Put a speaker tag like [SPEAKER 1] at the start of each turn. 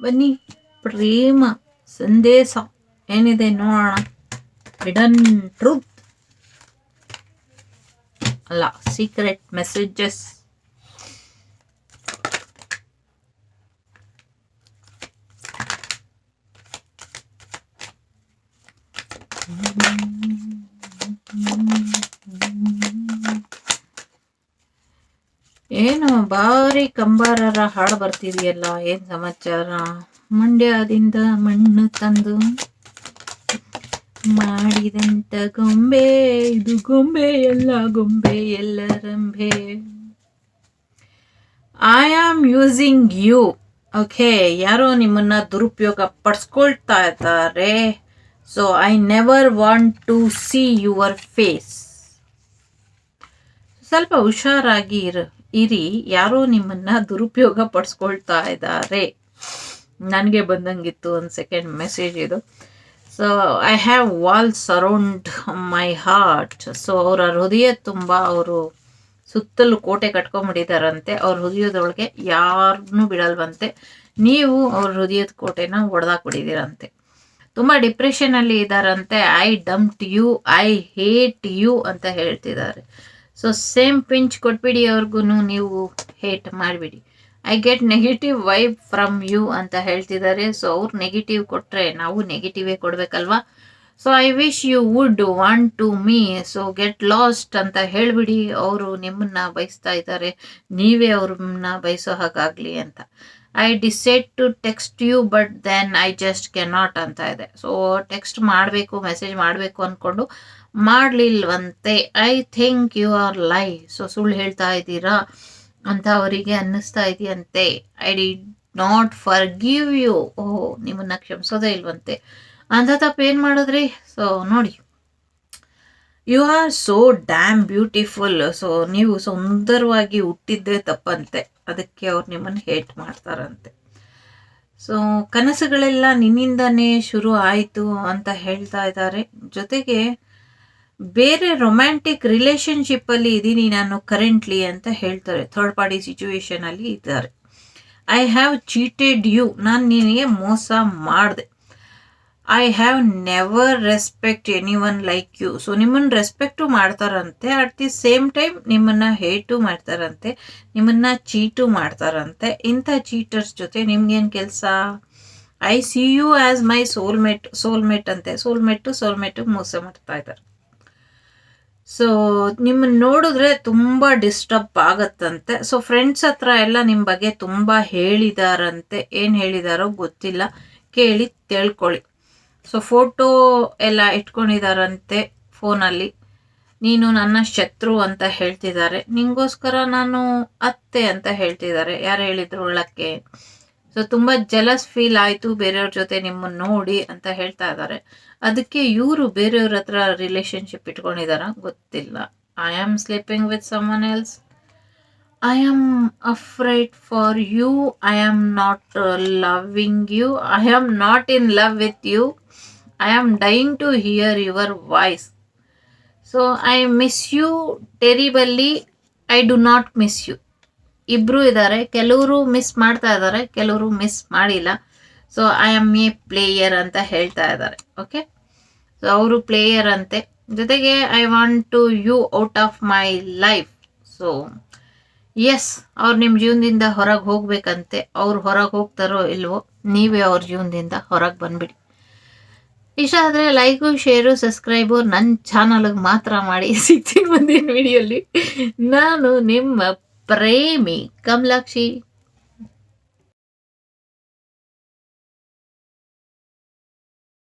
[SPEAKER 1] ಬನ್ನಿ ಪ್ರೇಮ ಸಂದೇಶ ಏನಿದೆ ನೋಡೋಣ ಹಿಡನ್ ಟ್ರೂತ್ ಅಲ್ಲ ಸೀಕ್ರೆಟ್ ಮೆಸೇಜಸ್ ಏನು ಭಾರಿ ಕಂಬಾರರ ಹಾಡು ಬರ್ತಿದೆಯಲ್ಲ, ಏನ್ ಸಮಾಚಾರ? ಮಂಡ್ಯದಿಂದ ಮಣ್ಣು ತಂದು ಮಾಡಿದಂತ ಗೊಂಬೆ, ಇದು ಗೊಂಬೆ ಎಲ್ಲ ಗೊಂಬೆ ಎಲ್ಲ ರಂಬೆ I am using you okay ಯಾರೋ ನಿಮ್ಮನ್ನ ದುರುಪಯೋಗ ಪಡಿಸ್ಕೊಳ್ತಾ ಇದ್ದಾರೆ. So I never want to see your face ಸ್ವಲ್ಪ ಹುಷಾರಾಗಿ ಇರು. ಇರಿ, ಯಾರೋ ನಿಮ್ಮನ್ನ ದುರುಪಯೋಗ ಪಡಿಸ್ಕೊಳ್ತಾ ಇದ್ದಾರೆ ನನಗೆ ಬಂದಂಗಿತ್ತು ಒಂದು ಸೆಕೆಂಡ್ ಮೆಸೇಜ್ ಇದು. So I have walls around my heart so ಅವರ ಹೃದಯ ತುಂಬ ಅವರು ಸುತ್ತಲೂ ಕೋಟೆ ಕಟ್ಕೊಂಡ್ಬಿಟ್ಟಿದಾರಂತೆ ಅವ್ರ ಹೃದಯದೊಳಗೆ ಯಾರನ್ನೂ ಬಿಡಲ್ವಂತೆ. ನೀವು ಅವ್ರ ಹೃದಯದ ಕೋಟೆನ ಹೊಡೆದಾಕ್ಬಿಟ್ಟಿದ್ದೀರಂತೆ ತುಂಬ ಡಿಪ್ರೆಷನಲ್ಲಿ ಇದ್ದಾರಂತೆ I dumped you I hate you ಅಂತ ಹೇಳ್ತಿದ್ದಾರೆ. ಸೊ ಸೇಮ್ ಪಿಂಚ್ ಕೊಟ್ಬಿಡಿ ಅವ್ರಿಗೂ ನೀವು ಹೇಟ್ ಮಾಡಿಬಿಡಿ. I get negative vibe from you ಅಂತ ಹೇಳ್ತಿದ್ದಾರೆ. ಸೊ ಅವ್ರು ನೆಗೆಟಿವ್ ಕೊಟ್ಟರೆ ನಾವು ನೆಗೆಟಿವೇ ಕೊಡಬೇಕಲ್ವಾ? So I wish you would want to me so get lost ಅಂತ ಹೇಳಿಬಿಡಿ. ಅವರು ನಿಮ್ಮನ್ನ ಬಯಸ್ತಾ ಇದ್ದಾರೆ. ನೀವೇ ಅವ್ರನ್ನ ಬಯಸೋ ಹಾಗಾಗಲಿ ಅಂತ. I decide to text you but then I just cannot ಅಂತ ಇದೆ. ಸೊ ಟೆಕ್ಸ್ಟ್ ಮಾಡಬೇಕು ಮೆಸೇಜ್ ಮಾಡಬೇಕು ಅಂದ್ಕೊಂಡು ಮಾಡಲಿಲ್ವಂತೆ. I think you are lie so ಸುಳ್ಳು ಹೇಳ್ತಾ ಇದ್ದೀರಾ ಅಂತ ಅವರಿಗೆ ಅನ್ನಿಸ್ತಾ ಇದೆಯಂತೆ. I do not forgive you oh, ನಿಮ್ಮನ್ನ ಕ್ಷಮಿಸೋದೇ ಇಲ್ವಂತೆ. ಅಂತ ತಪ್ಪು ಏನು ಮಾಡಿದ್ರಿ? ಸೊ ನೋಡಿ. You are so damn beautiful so ನೀವು ಸುಂದರವಾಗಿ ಹುಟ್ಟಿದ್ದೇ ತಪ್ಪಂತೆ. ಅದಕ್ಕೆ ಅವ್ರು ನಿಮ್ಮನ್ನು ಹೇಟ್ ಮಾಡ್ತಾರಂತೆ. ಸೊ ಕನಸುಗಳೆಲ್ಲ ನಿನ್ನಿಂದನೇ ಶುರು ಆಯಿತು ಅಂತ ಹೇಳ್ತಾ ಇದ್ದಾರೆ. ಜೊತೆಗೆ ಬೇರೆ ರೊಮ್ಯಾಂಟಿಕ್ ರಿಲೇಶನ್ಶಿಪ್ಪಲ್ಲಿ ಇದ್ದೀನಿ ನಾನು ಕರೆಂಟ್ಲಿ ಅಂತ ಹೇಳ್ತಾರೆ. ಥರ್ಡ್ ಪಾರ್ಟಿ ಸಿಚುವೇಶನ್ ಅಲ್ಲಿ ಇದ್ದಾರೆ. ಐ ಹ್ಯಾವ್ ಚೀಟೆಡ್ ಯು ನಾನು ನಿನಗೆ ಮೋಸ ಮಾಡಿದೆ. I have never respect anyone like you so ನಿಮ್ಮನ್ನು ರೆಸ್ಪೆಕ್ಟು ಮಾಡ್ತಾರಂತೆ. ಅಟ್ ದಿ ಸೇಮ್ ಟೈಮ್ ನಿಮ್ಮನ್ನು ಹೇಟು ಮಾಡ್ತಾರಂತೆ. ನಿಮ್ಮನ್ನು ಚೀಟು ಮಾಡ್ತಾರಂತೆ. ಇಂಥ ಚೀಟರ್ಸ್ ಜೊತೆ ನಿಮ್ಗೇನು ಕೆಲಸ? I see you as my soulmate soulmate ಅಂತೆ. ಸೋಲ್ಮೇಟು ಸೋಲ್ಮೇಟು ಮೋಸ ಮಾಡ್ತಾ ಇದ್ದಾರೆ. ಸೊ ನಿಮ್ಮನ್ನು ನೋಡಿದ್ರೆ ತುಂಬ ಡಿಸ್ಟರ್ಬ್ ಆಗತ್ತಂತೆ. ಸೊ ಫ್ರೆಂಡ್ಸ್ ಹತ್ರ ಎಲ್ಲ ನಿಮ್ಮ ಬಗ್ಗೆ ತುಂಬ ಹೇಳಿದಾರಂತೆ. ಏನು ಹೇಳಿದಾರೋ ಗೊತ್ತಿಲ್ಲ. ಕೇಳಿ ತಿಳ್ಕೊಳ್ಳಿ. ಸೊ ಫೋಟೋ ಎಲ್ಲ ಇಟ್ಕೊಂಡಿದಾರಂತೆ ಫೋನಲ್ಲಿ. ನೀನು ನನ್ನ ಶತ್ರು ಅಂತ ಹೇಳ್ತಿದ್ದಾರೆ. ನಿಂಗೋಸ್ಕರ ನಾನು ಅತ್ತೆ ಅಂತ ಹೇಳ್ತಿದ್ದಾರೆ. ಯಾರು ಹೇಳಿದ್ರು ಒಳಕ್ಕೆ? ಸೊ ತುಂಬ ಜಲಸ್ ಫೀಲ್ ಆಯಿತು ಬೇರೆಯವ್ರ ಜೊತೆ ನಿಮ್ಮನ್ನು ನೋಡಿ ಅಂತ ಹೇಳ್ತಾ ಇದ್ದಾರೆ ಅದಕ್ಕೆ ಇವರು ಬೇರೆಯವ್ರ ಹತ್ರ ರಿಲೇಶನ್ಶಿಪ್ ಇಟ್ಕೊಂಡಿದಾರ? ಗೊತ್ತಿಲ್ಲ. I am sleeping with someone else I am afraid for you I am not loving you I am not in love with you I am dying to hear your voice so I miss you terribly I do not miss you ಇಬ್ಬರು ಇದ್ದಾರೆ ಕೆಲವರು miss ಮಾಡ್ತಾ ಇದ್ದಾರೆ ಕೆಲವರು miss ಮಾಡಿಲ್ಲ. So I am a player ಅಂತ ಹೇಳ್ತಾ ಇದ್ದಾರೆ ಓಕೆ ಸೊ ಅವರು ಪ್ಲೇಯರ್ ಅಂತೆ. ಜೊತೆಗೆ I want to you out of my life so yes ಅವ್ರು ನಿಮ್ಮ ಜೀವನದಿಂದ ಹೊರಗೆ ಹೋಗ್ಬೇಕಂತೆ. ಅವ್ರು ಹೊರಗೆ ಹೋಗ್ತಾರೋ ಇಲ್ವೋ, ನೀವೇ ಅವ್ರ ಜೀವನದಿಂದ ಹೊರಗೆ ಬಂದ್ಬಿಡಿ. ಇಷ್ಟ ಆದರೆ ಲೈಕು ಶೇರು ಸಬ್ಸ್ಕ್ರೈಬು ನನ್ನ ಚಾನಲ್ಗೆ ಮಾತ್ರ ಮಾಡಿ. ಸಿಗ್ತೀನಿ ಮುಂದಿನ ವಿಡಿಯೋಲಿ ನಾನು ನಿಮ್ಮ प्रेमी कमलाक्षी।